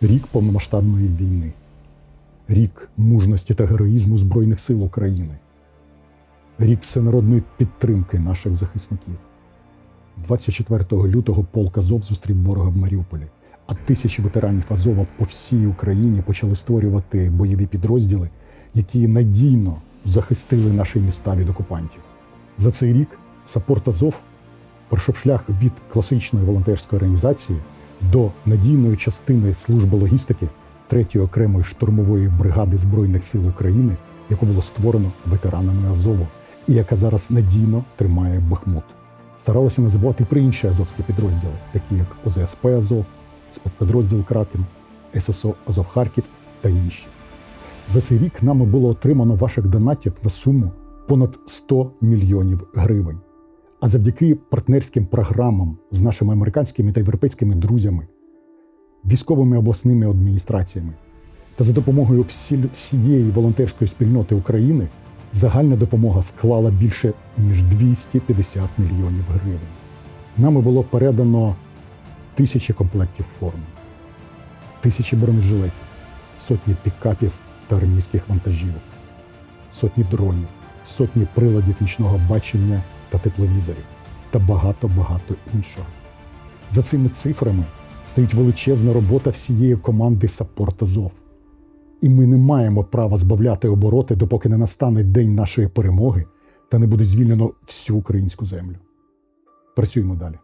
рік повномасштабної війни, рік мужності та героїзму Збройних сил України, рік всенародної підтримки наших захисників. 24 лютого полк Азов зустрів ворога в Маріуполі, а тисячі ветеранів Азова по всій Україні почали створювати бойові підрозділи, які надійно захистили наші міста від окупантів. За цей рік Саппорт Азов пройшов шлях від класичної волонтерської організації до надійної частини служби логістики 3-ї окремої штурмової бригади Збройних сил України, яку було створено ветеранами Азову, і яка зараз надійно тримає Бахмут. Старалися не забувати про інші азовські підрозділи, такі як ОЗСП Азов, спецпідрозділ Кракен, ССО Азов Харків та інші. За цей рік нами було отримано ваших донатів на суму понад 100 мільйонів гривень. А завдяки партнерським програмам з нашими американськими та європейськими друзями, військовими обласними адміністраціями та за допомогою всі- всієї волонтерської спільноти України загальна допомога склала більше ніж 250 мільйонів гривень. Нами було передано тисячі комплектів форм, тисячі бронежилетів, сотні пікапів та армійських вантажівок, сотні дронів, сотні приладів нічного бачення та тепловізорів та багато-багато іншого. За цими цифрами стоїть величезна робота всієї команди Саппорт Азов. І ми не маємо права збавляти обороти, допоки не настане день нашої перемоги та не буде звільнено всю українську землю. Працюємо далі.